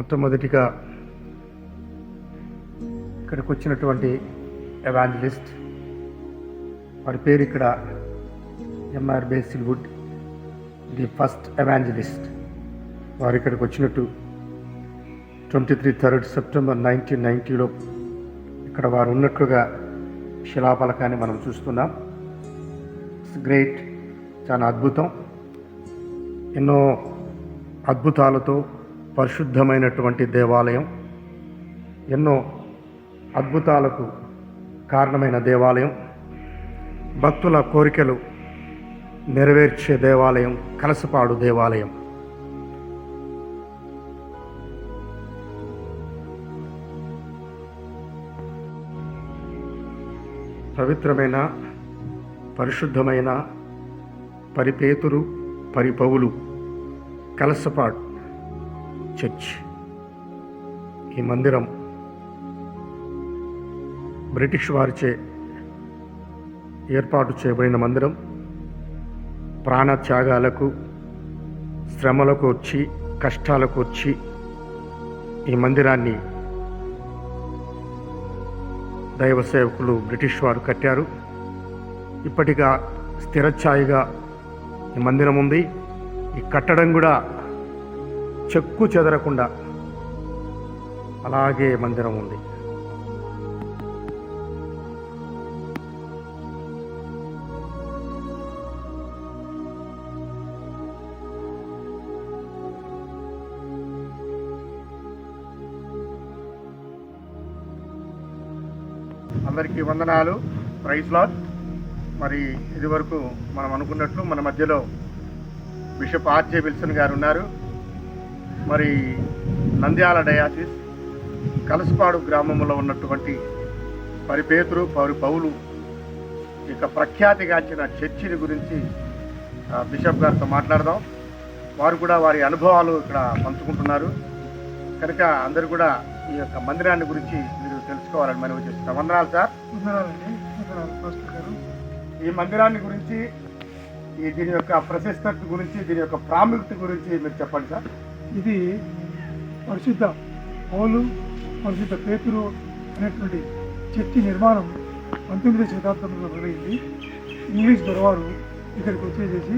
మొట్టమొదటిగా ఇక్కడికి వచ్చినటువంటి ఎవాంజలిస్ట్. వారి పేరు ఇక్కడ M R Basilwood the first evangelist. వారు ఇక్కడికి వచ్చినట్టు twenty three third September nineteen నైంటీలో ఇక్కడ వారు ఉన్నట్లుగా శిలాఫలకాన్ని మనం చూస్తున్నాం. It's great. చాలా అద్భుతం. ఎన్నో అద్భుతాలతో పరిశుద్ధమైనటువంటి దేవాలయం. ఎన్నో అద్భుతాలకు కారణమైన దేవాలయం. భక్తుల కోరికలు నెరవేర్చే దేవాలయం కలసపాడు దేవాలయం. పవిత్రమైన పరిశుద్ధమైన పరిపేతురు పరిపవులు కలసపాడు చర్చ్. ఈ మందిరం బ్రిటిష్ వారిచే ఏర్పాటు చేయబడిన మందిరం. ప్రాణత్యాగాలకు శ్రమలకు వచ్చి కష్టాలకు వచ్చి ఈ మందిరాన్ని దైవ సేవకులు బ్రిటిష్ వారు కట్టారు. ఇప్పటిగా స్థిరఛాయిగా ఈ మందిరం ఉంది. ఈ కట్టడం కూడా చెక్కు చెదరకుండా. అలాగే మందిరం ఉంది. అందరికీ వందనాలు. ప్రైజ్ లాట్ మరి ఇదివరకు మనం అనుకున్నట్లు మన మధ్యలో బిషప్ ఆర్జే విల్సన్ గారు ఉన్నారు. మరి నంద్యాల డయాసిస్ కలసపాడు గ్రామంలో ఉన్నటువంటి పరిపేతురు పౌరు పౌలు ఇక ప్రఖ్యాతిగాంచిన చర్చిని గురించి బిషప్ గారితో మాట్లాడదాం. వారు కూడా వారి అనుభవాలు ఇక్కడ పంచుకుంటున్నారు. కనుక అందరూ కూడా ఈ యొక్క మందిరాన్ని గురించి మీరు తెలుసుకోవాలని మనవి చేస్తున్నాం. వందనాలు సార్. ఈ మందిరాన్ని గురించి ఈ దీని యొక్క ప్రశస్తత గురించి దీని యొక్క ప్రాముఖ్యత గురించి మీరు చెప్పండి సార్. ఇది పరిశుద్ధ పౌలు పరిశుద్ధ పేతురు అనేటువంటి చర్చి నిర్మాణం పంతొమ్మిదవ శతాబ్దంలో మొదలైంది. ఇంగ్లీష్ దొరవారు ఇక్కడికి వచ్చేసేసి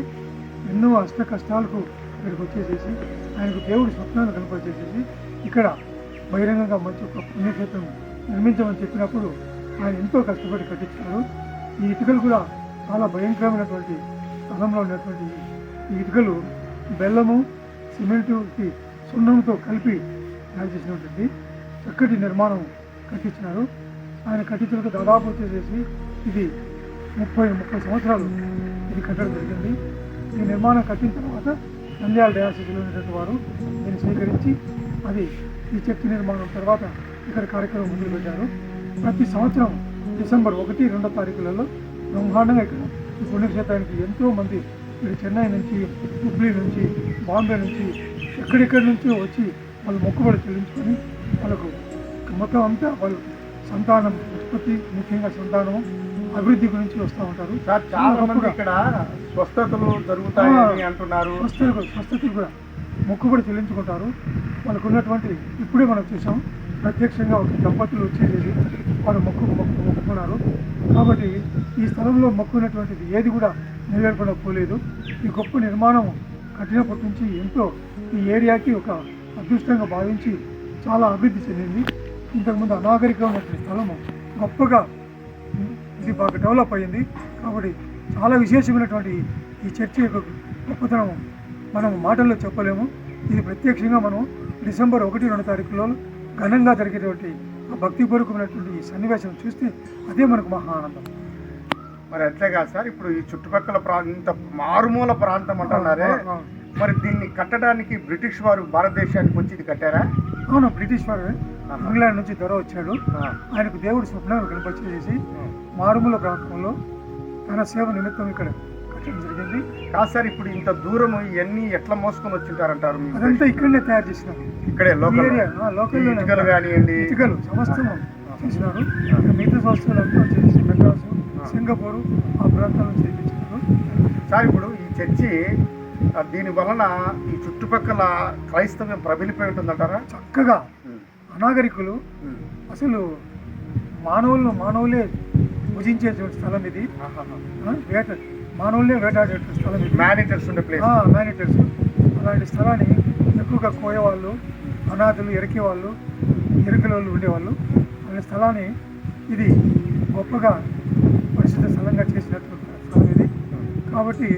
ఎన్నో అష్ట కష్టాలకు ఇక్కడికి వచ్చేసేసి ఆయనకు దేవుడి స్వప్నాలు కనపరిచేసేసి ఇక్కడ బహిరంగంగా మంచి ఒక పుణ్యక్షేత్రం నిర్మించమని చెప్పినప్పుడు ఆయన ఎంతో కష్టపడి కట్టించారు. ఈ ఇటుకలు కూడా చాలా భయంకరమైనటువంటి స్థలంలో ఉన్నటువంటి ఈ ఇటుకలు బెల్లము సిమెంటుకి సున్నంతో కలిపి తయారు చేసినటువంటి చక్కటి నిర్మాణం కట్టించినారు. ఆయన కట్టించడానికి దాదాపు వచ్చేసేసి ఇది ముప్పై ముప్పై సంవత్సరాలు ఇది కట్టడం జరిగింది. ఈ నిర్మాణం కట్టిన తర్వాత నంద్యాల డయాసిస్లో ఉన్నటువంటి వారు దీన్ని స్వీకరించి అది ఈ చర్చి నిర్మాణం తర్వాత ఇక్కడ కార్యక్రమం మొదలుపెట్టారు ప్రతి సంవత్సరం డిసెంబర్ ఒకటి రెండో తారీఖులలో బ్రహ్మాండంగా ఇక్కడ ఈ పుణ్యక్షేత్రానికి ఎంతోమంది ఇక్కడ చెన్నై నుంచి హుబ్లీ నుంచి బాంబే నుంచి ఎక్కడెక్కడి నుంచో వచ్చి వాళ్ళు మొక్కుబడి చెల్లించుకొని వాళ్ళకు మొత్తం అంతా వాళ్ళు సంతానం ఉత్పత్తి ముఖ్యంగా సంతానం అభివృద్ధి గురించి వస్తూ ఉంటారు. చాలా మంది ఇక్కడ స్వస్థతలు జరుగుతాయని అంటున్నారు. స్వస్థతలు స్వస్థతలు కూడా మొక్కుబడి చెల్లించుకుంటారు. వాళ్ళకు ఉన్నటువంటి ఇప్పుడే మనం చూసాం ప్రత్యక్షంగా ఒక దంపతులు వచ్చేసేసి వారు మొక్కు మొక్కు మొక్కుకున్నారు. కాబట్టి ఈ స్థలంలో మొక్కున్నటువంటిది ఏది కూడా నెరవేరకుండా పోలేదు ఈ గొప్ప నిర్మాణం కట్టినప్పటి నుంచి ఎంతో ఈ ఏరియాకి ఒక అదృష్టంగా భావించి చాలా అభివృద్ధి చెందింది. ఇంతకుముందు అనాగరికమైనటువంటి స్థలము గొప్పగా ఇది బాగా డెవలప్ అయ్యింది కాబట్టి చాలా విశేషమైనటువంటి ఈ చర్చి యొక్క గొప్పతనం మనం మాటల్లో చెప్పలేము. ఇది ప్రత్యక్షంగా మనం డిసెంబర్ ఒకటి రెండు తారీఖులో ఘనంగా జరిగేటువంటి ఆ భక్తిపూర్వకమైనటువంటి ఈ సన్నివేశం చూస్తే అదే మనకు మహా ఆనందం. మరి అట్లే కాదు సార్ ఇప్పుడు ఈ చుట్టుపక్కల ప్రాంత మారుమూల ప్రాంతం అంటున్నారే. మరి దీన్ని కట్టడానికి బ్రిటిష్ వారు భారతదేశానికి వచ్చి ఇది కట్టారా? అవును బ్రిటిష్ వారు. ఇంగ్లాండ్ నుంచి దొర వచ్చాడు. ఆయనకు దేవుడి స్వప్నాలు కనిపించేసి ఆ. మారుమూల ప్రాంతంలో తన సేవ నిమిత్తం ఇక్కడ కట్టడం జరిగింది. కాదు సార్ ఇప్పుడు ఇంత దూరం ఇవన్నీ ఎట్లా మోసుకొని వచ్చింటారంటారు అదంతా ఇక్కడనే తయారు చేసినాం ఇక్కడే లోకల్ ఇటుకలు కానివ్వండి. ఇటుకలు సమస్తం చేసినారు. మిగతా సంస్థలు అంతా వచ్చేసి మెడ్రాసు సింగపూర్ ఆ ప్రాంతాల నుంచి తెప్పించారు సార్ ఇప్పుడు ఈ చర్చి దీని వలన ఈ చుట్టుపక్కల క్రైస్తవ్యం ప్రబలిపోయి ఉంటుందంటారా? చక్కగా. అనాగరికులు అసలు మానవులను మానవులే భుజించేటువంటి స్థలం ఇది. వేట మానవులే వేటాడేటువంటి స్థలం ఇది. మేనేజర్స్ ఉండే ప్లేస్ మేనేటర్స్ అలాంటి స్థలాన్ని ఎక్కువగా కోయేవాళ్ళు అనాథులు ఎరికే వాళ్ళు ఎరికల వాళ్ళు ఉండేవాళ్ళు. అలాంటి స్థలాన్ని ఇది గొప్పగా పరిశుద్ధ స్థలంగా చేసినటువంటి స్థలం ఇది కాబట్టి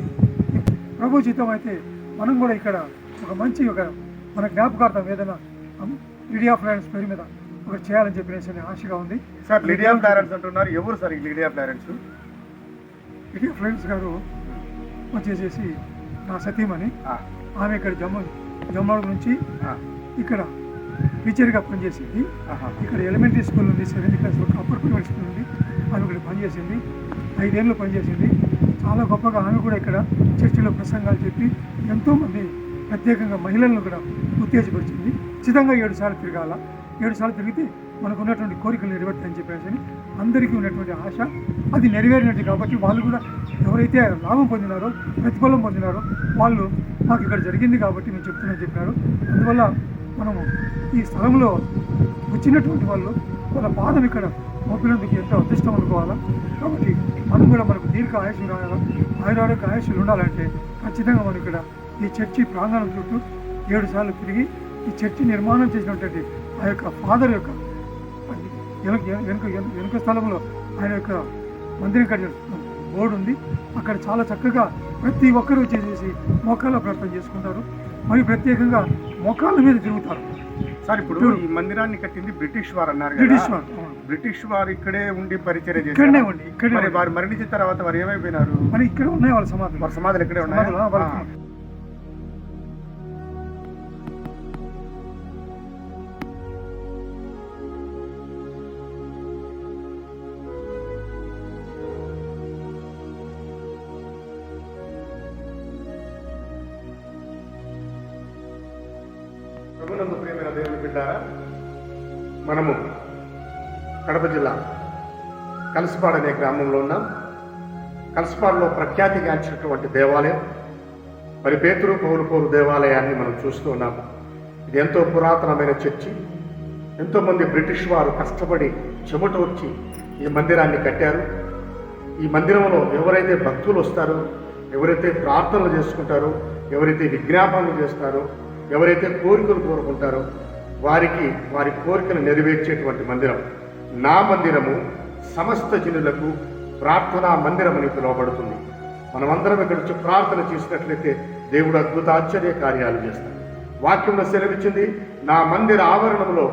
ప్రభు చిత్తం అయితే మనం కూడా ఇక్కడ ఒక మంచి ఒక మన జ్ఞాపకార్థం ఏదైనా మీడియా ఫ్రెండ్స్ పేరు మీద ఒకటి చేయాలని చెప్పేసి ఆశగా ఉంది. సార్ లిడియా ప్లారెంట్స్ అంటున్నారు. ఎవరు సార్ ఈ లిడియా ప్లారెంట్స్ మీడియా ఫ్రెండ్స్ గారు వచ్చేసేసి నా సతీమణి ఆమె ఇక్కడ జమ్ము జమ్మడు నుంచి ఇక్కడ టీచర్గా పనిచేసింది. ఇక్కడ ఎలిమెంటరీ స్కూల్ ఉంది సెవెంత్ క్లాస్ వరకు అప్పర్ ప్రైమరీ స్కూల్ ఉంది ఆమె ఇక్కడ పనిచేసింది. ఐదేళ్ళు పనిచేసింది. చాలా గొప్పగా ఆమె కూడా ఇక్కడ చర్చిలో ప్రసంగాలు చెప్పి ఎంతోమంది ప్రత్యేకంగా మహిళలను కూడా ఉత్తేజపరిచింది. ఖచ్చితంగా ఏడు సార్లు తిరగాల. ఏడు సార్లు తిరిగితే మనకు ఉన్నటువంటి కోరికలు నెరవేర్తాయని చెప్పేసి అని అందరికీ ఉన్నటువంటి ఆశ. అది నెరవేరినట్టు కాబట్టి వాళ్ళు కూడా ఎవరైతే లాభం పొందినారో ప్రతిఫలం పొందినారో వాళ్ళు మాకు ఇక్కడ జరిగింది కాబట్టి మేము చెప్తున్నాను చెప్పినారు అందువల్ల మనము ఈ స్థలంలో వచ్చినటువంటి వాళ్ళు వాళ్ళ పాదం ఇక్కడ మోపినందుకు ఎంతో అదృష్టం అనుకోవాలా? కాబట్టి మనం కూడా మనకు దీర్ఘ ఆయుష్ రాయాలా ఆయురారోగ్య ఆయుషులు ఉండాలంటే ఖచ్చితంగా మనం ఇక్కడ ఈ చర్చి ప్రాంగణం చుట్టూ ఏడు సార్లు తిరిగి ఈ చర్చి నిర్మాణం చేసినటువంటి ఆ యొక్క ఫాదర్ యొక్క వెనుక వెనుక వెనుక స్థలంలో ఆయన యొక్క మందిరం కట్టిన బోర్డు ఉంది. అక్కడ చాలా చక్కగా ప్రతి ఒక్కరూ వచ్చేసేసి మోకాళ్ళ ప్రార్థన చేసుకుంటారు. మరియు ప్రత్యేకంగా మోకాళ్ళ మీద తిరుగుతారు. సార్ ఇప్పుడు ఈ మందిరాన్ని కట్టింది బ్రిటిష్ వారు అన్నారు బ్రిటిష్ వారు. బ్రిటిష్ వారు ఇక్కడే ఉండి పరిచయం ఇక్కడనే ఉండి ఇక్కడే. వారు మరణించిన తర్వాత వారు ఏమైపోయినారు? మరి ఇక్కడ ఉన్నాయి వాళ్ళ సమాధులు. వారి సమాధులు ఇక్కడే ఉన్నాయి? బిడ్డారా మనము కడప జిల్లా కలసపాడు అనే గ్రామంలో ఉన్నాం. కలసపాడులో ప్రఖ్యాతిగాంచినటువంటి దేవాలయం మరి పేతురు పౌరుకోరు దేవాలయాన్ని మనం చూస్తూ ఉన్నాము. ఇది ఎంతో పురాతనమైన చర్చి. ఎంతోమంది బ్రిటిష్ వారు కష్టపడి చెమట వచ్చి ఈ మందిరాన్ని కట్టారు. ఈ మందిరంలో ఎవరైతే భక్తులు వస్తారో ఎవరైతే ప్రార్థనలు చేసుకుంటారో ఎవరైతే విజ్ఞాపనలు చేస్తారో ఎవరైతే కోరికలు కోరుకుంటారో వారికి వారి కోరికలు నెరవేర్చేటువంటి మందిరం. నా మందిరము సమస్త జనులకు ప్రార్థనా మందిరం అని పిలువబడుతుంది. మనమందరం ఇక్కడ వచ్చి ప్రార్థన చేసినట్లయితే దేవుడు అద్భుత ఆశ్చర్య కార్యాలు చేస్తాడు. వాక్యంలో సెలవిచ్చింది నా మందిర ఆవరణంలో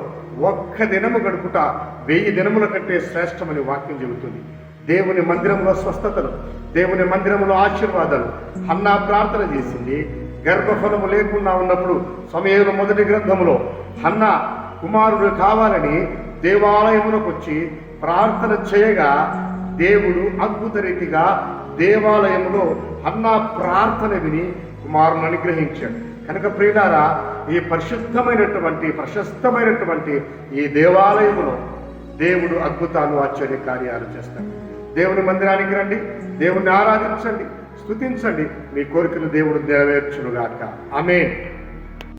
ఒక్క దినము గడుపుట వెయ్యి దినముల కంటే శ్రేష్టమని వాక్యం చెబుతుంది. దేవుని మందిరంలో స్వస్థతలు దేవుని మందిరంలో ఆశీర్వాదాలు. అన్నా ప్రార్థన చేసింది గర్భఫలము లేకుండా ఉన్నప్పుడు సమయంలో మొదటి గ్రంథములో హన్న కుమారుడు కావాలని దేవాలయమునకు వచ్చి ప్రార్థన చేయగా దేవుడు అద్భుత రీతిగా దేవాలయంలో అన్న ప్రార్థన విని కుమారుని అనుగ్రహించాడు. కనుక ప్రియులారా ఈ పరిశుద్ధమైనటువంటి ప్రశస్తమైనటువంటి ఈ దేవాలయములో దేవుడు అద్భుతాలు ఆశ్చర్య కార్యాలు చేస్తాడు. దేవుని మందిరానికి రండి దేవుణ్ణి ఆరాధించండి. స్థుతించండి మీ కోరికలు దేవుడు నెరవేర్చునుగాక. ఆమేన్.